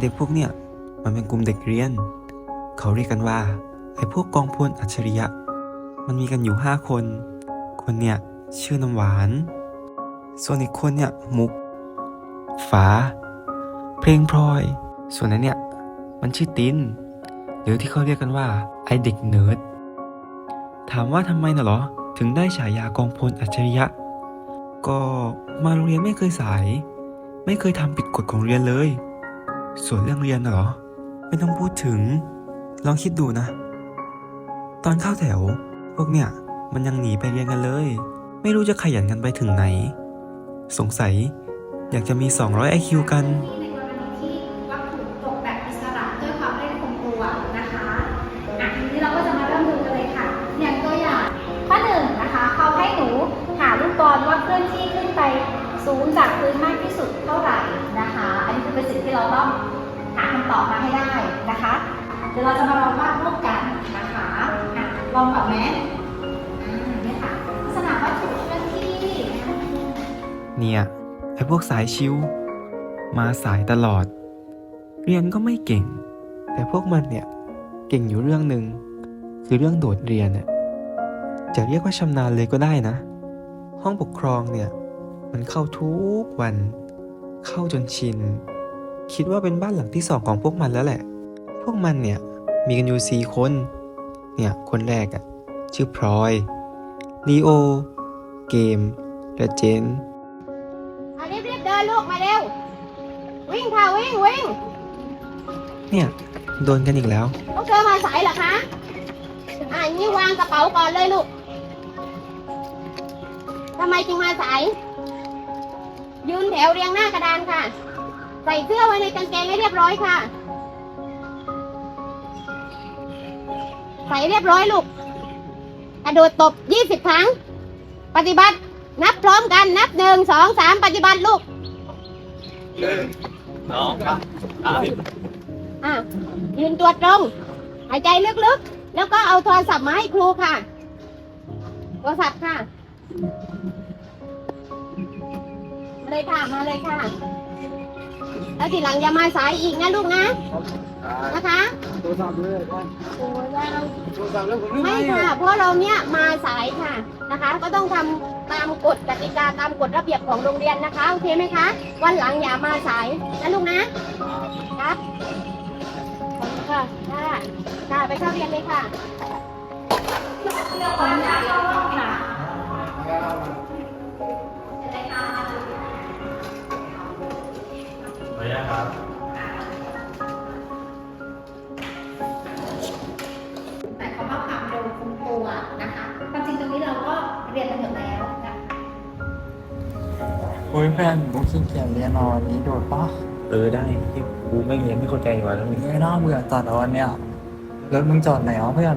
เด็กพวกเนี่ยมันเป็นกลุ่มเด็กเรียน เขาเรียกกันว่าไอ้พวกกองพลอัจฉริยะ มันมีกันอยู่ห้าคน คนเนี่ยชื่อน้ำหวาน ส่วนอีกคนเนี่ยมุกฟ้าเพลงพลอย ส่วนนั้นเนี่ยมันชื่อตินหรือที่เขาเรียกกันว่าไอเด็กเนิร์ด ถามว่าทำไมน่ะหรอ ถึงได้ฉายากองพลอัจฉริยะ ก็มาโรงเรียนไม่เคยสาย ไม่เคยทำผิดกฎของเรียนเลย ส่วนเรื่องเรียนเหรอ ไม่ต้องพูดถึง ลองคิดดูนะ ตอนเข้าแถว พวกเนี่ย มันยังหนีไปเรียนกันเลย ไม่รู้จะขยันกันไปถึงไหน สงสัย อยากจะมี 200 IQ กัน เป็นสิ่งที่เราต้องหาคำตอบมาให้ได้นะคะ เดี๋ยวเราจะมาลองวาดรูปกันนะคะอะลองก่อนไหมอ่าเนี่ยค่ะลักษณะวัตถุเคลื่อนที่เนี่ยไอ้พวกสายชิว มาสายตลอด เรียนก็ไม่เก่ง แต่พวกมันเนี่ยเก่งอยู่เรื่องหนึ่งคือเรื่องโดดเรียนน่ะจะเรียกว่าชำนาญเลยก็ได้นะ ห้องปกครองเนี่ย มันเข้าทุกวัน เข้าจนชิน คิดว่าเป็นบ้านหลังที่สองของพวกมันแล้วแหละ พวกมันเนี่ยมีกันอยู่สี่คน เนี่ยคนแรกอะ่ะชื่อพลอยลีโอ เกม และเจนอะรีบๆเดินลูกมาเร็ว วิ่งค่ะวิ่งวิ่ง เนี่ยโดนกันอีกแล้วพวกเธอมาสายเหรอคะอะอย่างนี้วางกระเป๋าก่อนเลยลูกทำไมจึงมาสาย ยืนแถวเรียงหน้ากระดานค่ะ ใส่เสื้อไว้ในกางเกงให้เรียบร้อยค่ะ ใส่เรียบร้อยลูกกระโดดตบ20ครั้ง ปฏิบัติ นับพร้อมกัน นับหนึ่งสองสามปฏิบัติลูกน้องครับสามอะยืนตัวตรง หายใจลึกๆ แล้วก็เอาโทรศัพท์มาให้ครูค่ะ โทรศัพท์ค่ะมา เลยค่ะ มาเลยค่ะ แล้วทีหลังอย่ามาสายอีกนะลูกนะ นะคะ โทรศัพท์เลยก่อนโอ้ยเราโทรศัพท์แล้วผมลืมไม่ค่ะ เพราะเราเนี่ยมาสายค่ะ นะคะ ก็ต้องทำตามกฎกติกาตามกฎระเบียบของโรงเรียนนะคะ โอเคไหมคะ วันหลังอย่ามาสายนะลูกนะ ครับ ขอบคุณค่ะ ค่ะ ค่ะ ไปเข้าเรียนเลยค่ะ โอ้ยเพื่อนกูขี้เกียจเรียนเอาวันนี้โดดปะเออได้ที่กูไม่เรียนไม่เข้าใจว่ะแล้วมึงไม่น่าเบื่อจัดเอาวันเนี้ยรถมึงจอดไหนอ๋อเพื่อน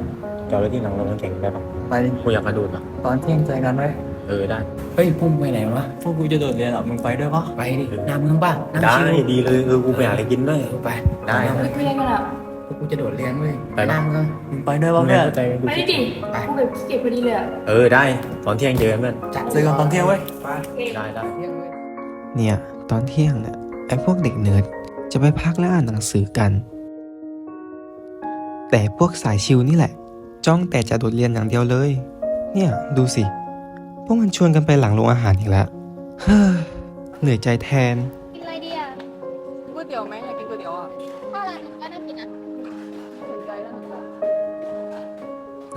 จอดไว้ที่หลังเราแข่งได้ปะไปดิกูอยากกระโดดอะตอนเที่ยงเจอกันไว้ยเออได้ เฮ้ยพุ่งไปไหนวะ พวกกูจะโดดเรียนอะมึงไปด้วยปะไปดิน้ำมึงป่ะน้ำได้ชิวดีเลยเออกูไปหาอะไรกินด้วย ไปได้ไม่เรียนกันอะพว กกูจะโดดเรียนเว้ยไปปะน้ำมึงมึงไปด้วยมึปะงไม่เพื่อนเข้าใจกูไปดิไปพูดแบบขี้เกียจพอดีเลยอะเออได้ตอนเที่ยงเจอกันเพื่อนจัดเจอกันตอนเที่ยงเว้ยได้ได้เนี่ย ตอนเที่ยงเนี่ยไอ้พวกเด็กเนิร์ดจะไปพักและอ่านหนังสือกัน แต่พวกสายชิวนี่แหละ จ้องแต่จะโดดเรียนอย่างเดียวเลย เนี่ยดูสิ พวกมันชวนกันไปหลังโรงอาหารอีกแล้วเฮ้อเหนื่อยใจแทน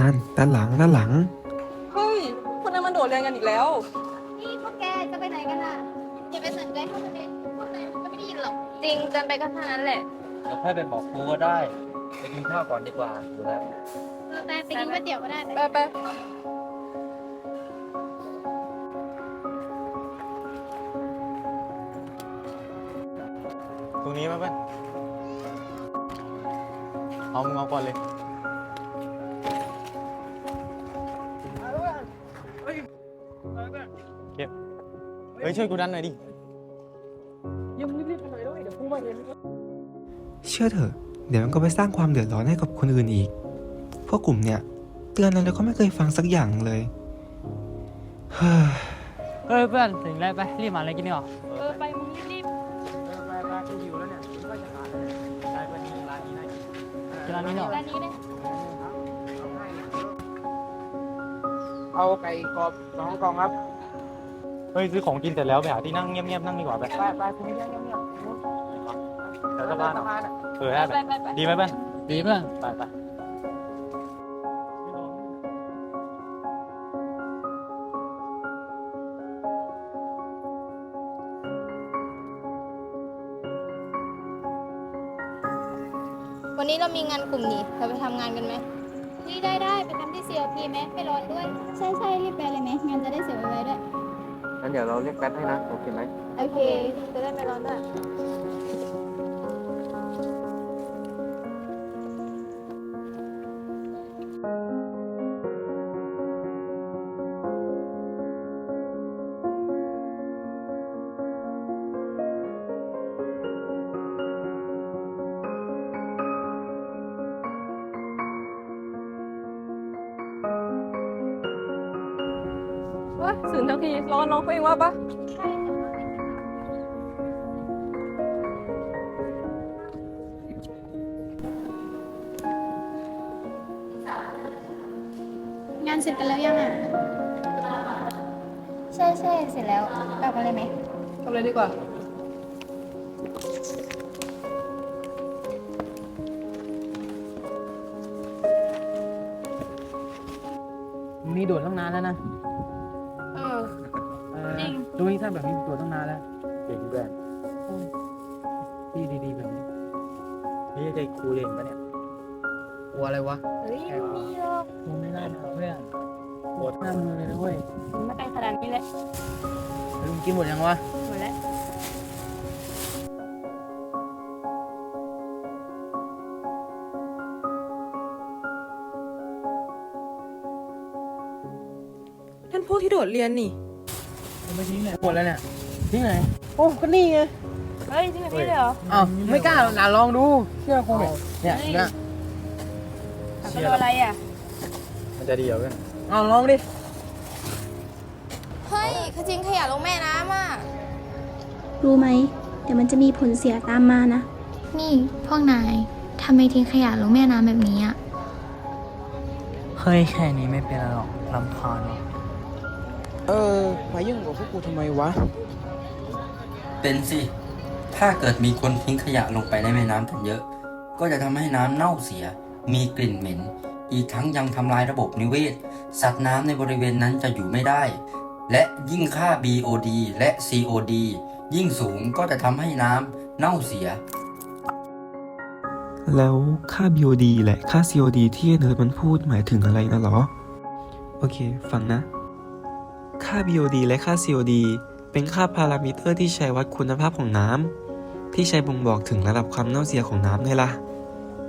นั่นด้านหลังด้านหลัง เฮ้ยคนนั้นมันโดดเรียนกันอีกแล้ว นี่พวกแกจะไปไหนกันอะอย่าไปสนใจพวกมันเลยพวกนายก็ไม่ได้ยินหรอก จริงเกินไปก็เท่านั้นแหละเดี๋ยวค่อยไปบอกครูก็ได้ ไปกินข้าวก่อนดีกว่าดูแล้วเออแต่ไปกินก๋วยเตี๋ยวก็ได้ไปไปตรงนี้มาเพื่อนเอามึงเอาก่อนเลย เก็บเฮ้ยช่วยกูดันหน่อยดิ ยังรีบๆไปไหนด้วยเดี๋ยวพูดมาเองเชื่อเถอะ เดี๋ยวมันก็ไปสร้างความเดือดร้อนให้กับคนอื่นอีก พวกกลุ่มเนี่ย เตือนอะไรก็ไม่เคยฟังสักอย่างเลย เฮ้ย เฮ้ยเพื่อนถึงแล้วไปรีบมาอะไรกินดีกว่าเออไปมึงรีบไปไปกูหิวแล้วเนี่ยกูก็จะขาดร้านนี้เนาะร้านนี้เลยเอาไก่กรอบสองกล่องครับ เฮ้ยซื้อของกินเสร็จแล้วไปหาที่นั่งเงียบๆนั่งดีกว่าไปไปไปคุณเงียบเงียบเงียบแถวสะพานเออะเออได้ไปไปไปดีไหมเพื่อนดีเพื่อนไปไปวันนี้เรามีงานกลุ่มนี่เราไปทำงานกันไหมนี่ได้ได้ไปทำที่ CLP ไหมไม่ร้อนด้วย ใช่ใช่รีบไปเลยไหมงานจะได้เสร็จไวๆด้วย งั้นเดี๋ยวเราเรียกแป๊บให้นะ โอเคไหม โอเค จะได้ไม่ร้อนด้วย ว้าสื่นทั้งทีร้อนน้องเขาเองว่าปะงานเสร็จกันแล้วยังอะ ใช่ใช่เสร็จแล้วกลับกันเลยไหม ทำเลยดีกว่า มีโดดตั้งนานแล้วนะ ดูนี่ถ้าแบบนี้โดดตั้งนานแล้วเก่งเพื่อนพี่ดีๆแบบนี้นี่ใจครูเด่นปะเนี่ยกลัวอะไรวะเฮ้ยมีหรอกคงไม่ได้นะเพื่อนโดดหน้ามือเลยนะเว้ยไม่ไกลขนาดนี้เลยลุงกินหมดยังวะหมดแล้วท่านพวกที่โดดเรียนนี่ เอาไปทิ้งไหนหมดแล้วเนี่ยทิ้งไหนโอ้ก็นี่ไงเฮ้ยจริงแบบนี้เลยเหรออ้าวไม่กล้าหรอกนะลองดูเชื่อคงแบบเนี่ยเฮ้ยเนี่ยถามเป็นอะไรอะมันจะดีเหรอเพื่อนเอาลองดิเฮ้ยขจริงขยะลงแม่น้ำอะรู้ไหมเดี๋ยวมันจะมีผลเสียตามมานะ นี่พวกนายทำไมทิ้งขยะลงแม่น้ำแบบนี้อะ เฮ้ยแค่นี้ไม่เป็นไรหรอกลำคาญหรอก เออ มายุ่งกับพวกกูทำไมวะ เป็นสิ ถ้าเกิดมีคนทิ้งขยะลงไปในแม่น้ำกันเยอะ ก็จะทำให้น้ำเน่าเสีย มีกลิ่นเหม็น อีกทั้งยังทำลายระบบนิเวศ สัตว์น้ำในบริเวณนั้นจะอยู่ไม่ได้ และยิ่งค่า BOD และ COD ยิ่งสูงก็จะทำให้น้ำเน่าเสีย แล้วค่า BOD และค่า COD ที่เนิร์ดมันพูดหมายถึงอะไรนะหรอ โอเค ฟังนะ ค่า BOD และค่า COD เป็นค่าพารามิเตอร์ที่ใช้วัดคุณภาพของน้ำที่ใช้บ่งบอกถึงระดับความเน่าเสียของน้ำไงล่ะ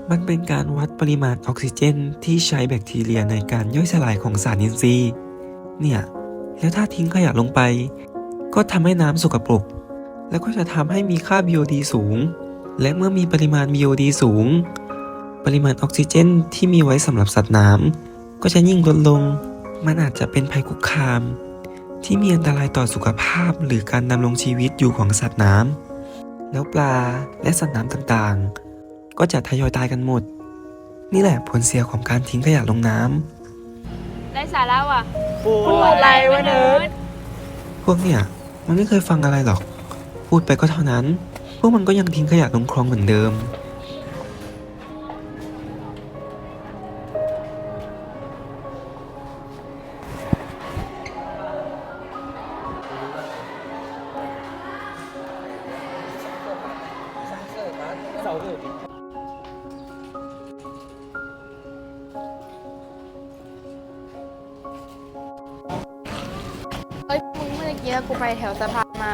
มันเป็นการวัดปริมาณออกซิเจน ที่ใช้แบคทีเรียในการย่อยสลายของสารอินทรีย์ เนี่ย แล้วถ้าทิ้งขยะลงไป ก็ทำให้น้ำสกปรก แล้วก็จะทำให้มีค่า BOD สูง และเมื่อมีปริมาณ BOD สูง ปริมาณออกซิเจน ที่มีไว้สำหรับสัตว์น้ำก็จะยิ่งลดลง มันอาจจะเป็นภัยคุกคาม ที่มีอันตรายต่อสุขภาพหรือการดำรงชีวิตอยู่ของสัตว์น้ำแล้วปลาและสัตว์น้ำต่างๆ ก็จะทยอยตายกันหมด นี่แหละผลเสียของการทิ้งขยะลงน้ำได้สาระว่ะพูดอะไรวะเนิร์ดพวกเนี่ยมันไม่เคยฟังอะไรหรอก พูดไปก็เท่านั้น พวกมันก็ยังทิ้งขยะลงคลองเหมือนเดิม กี้กูไปแถวสะพานมา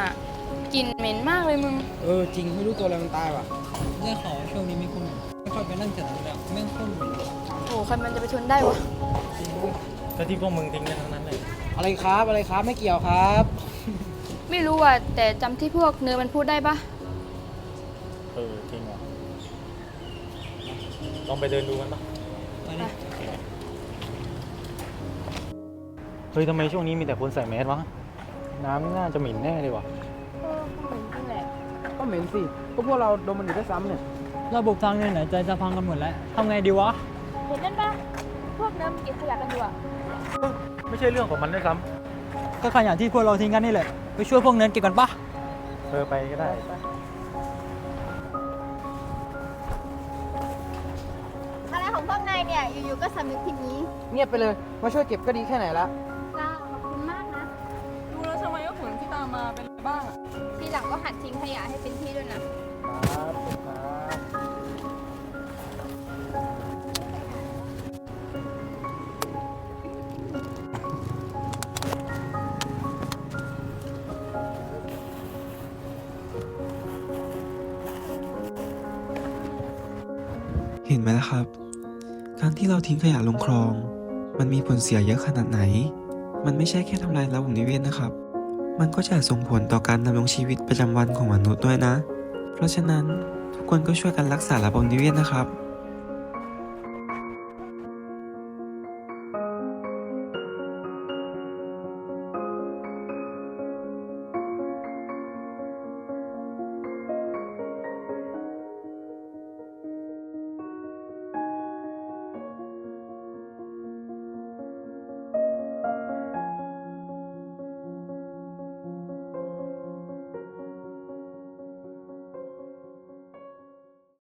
กลิ่นเหม็นมากเลยมึง เออจริงไม่รู้ตัวอะไรมันตายว่ะได้ข่าวว่าช่วงนี้มีคนไม่ค่อยไปนั่งจัดระดับแม่งคนเหมือนโอ้ใครมันจะไปทนได้วะ ก็ที่พวกมึงทิ้งกันทั้งนั้นเลยอะไรครับอะไรครับไม่เกี่ยวครับ ไม่รู้อะ แต่จำที่พวกเนื้อมันพูดได้ปะเออจริงเหรอลองไปเดินดูกันปะไปดิเฮ้ยทำไมช่วงนี้มีแต่คนใส่แมสวะ น้ำนี่น่าจะเหม็นแน่เลยว่ะเออเหม็นจริงแหละก็เหม็นสิก็พวกเราโดนมันอยู่ด้วยซ้ำเนี่ยเระบบทางเดินหายใจจะพังกันหมดแล้วทำไงดีวะ เห็นนั่นปะพวกเดิมเก็บขยะกันอยู่อะไม่ใช่เรื่องของมันด้วยซ้ก็ขยะที่พวกเราทิ้งกันนี่แหละ ไปช่วยพวกเนินเก็บกันปะำเออไปก็ได้ อะไรของพวกนายเนี่ย อยู่ๆก็สำนึกผิดนี้ เงียบไปเลย มาช่วยเก็บก็ดีแค่ไหนละ มมาเป็นอะไรบ้างทีหลังก็หัดทิ้งขยะให้เป็นที่ด้วยนะ ครับครับเห็นไหมล่ะครับ การที่เราทิ้งขยะลงคลอง มันมีผลเสียเยอะขนาดไหน มันไม่ใช่แค่ทำลายระบบนิเวศนะครับ มันก็จะส่งผลต่อการดำรงชีวิตประจำวันของมนุษย์ด้วยนะ เพราะฉะนั้นทุกคนก็ช่วยกันรักษาระบบนิเวศนะครับ